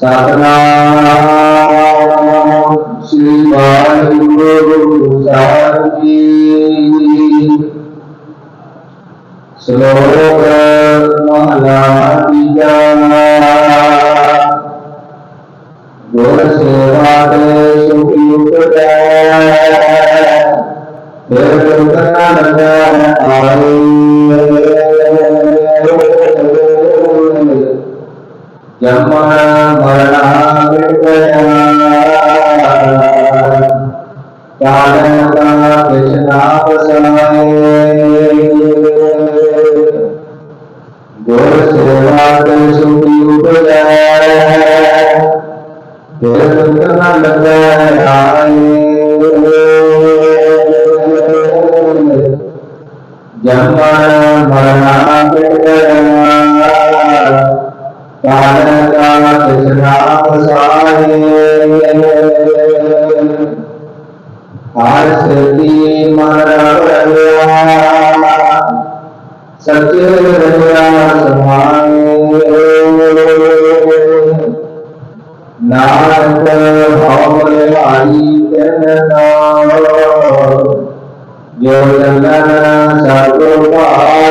सतनाम श्री वाहिगुरु साहब की श्लोक महला बीजा गुर सेवा के सुखयुक्त यमुना मरणामृतया कालका कृष्णापसाये गुरुसेवा सुखी जमना मरणामृतया ਕਾਲਕਾ ਤਿਸਨਾਮ ਸਾਹੇ ਹਰਸਤੀ ਮਰਵਰਿਆ ਸਤਿ ਰਜਿਆ ਸਮਾਏ ਨਾਨਕ ਹਉਮੈ ਆਈ ਤਨ ਨਾਮ ਜੋ ਜਨਨ ਸਰਬ ਭਾਏ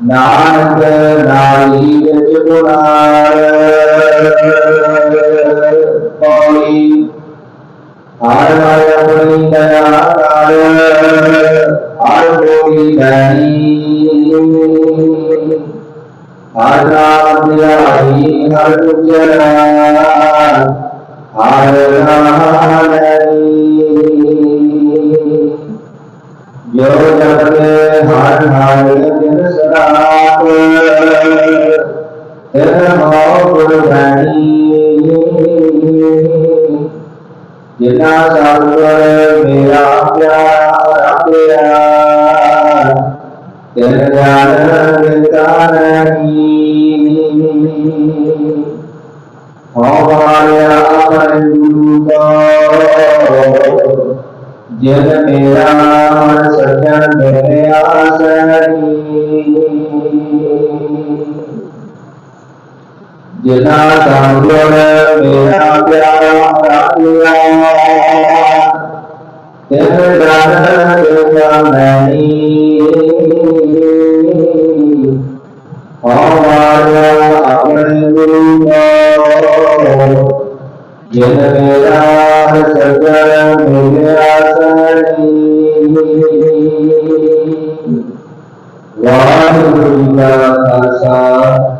நாத நாயி ஆழ்வாய புனித ஆழ்வோவிதனி ஆழ்வாய் அருஜன ஆழ்வான कुर्बानी जितना सागर मेरा प्यार प्यार जन मेरा सजन मेरे आसनी जिना धर्मण मेरा प्यारा राधिया तेन दान देवा नहीं हमारा अपने गुरु को जिन मेरा सगर मेरा सनी वाहु का खासा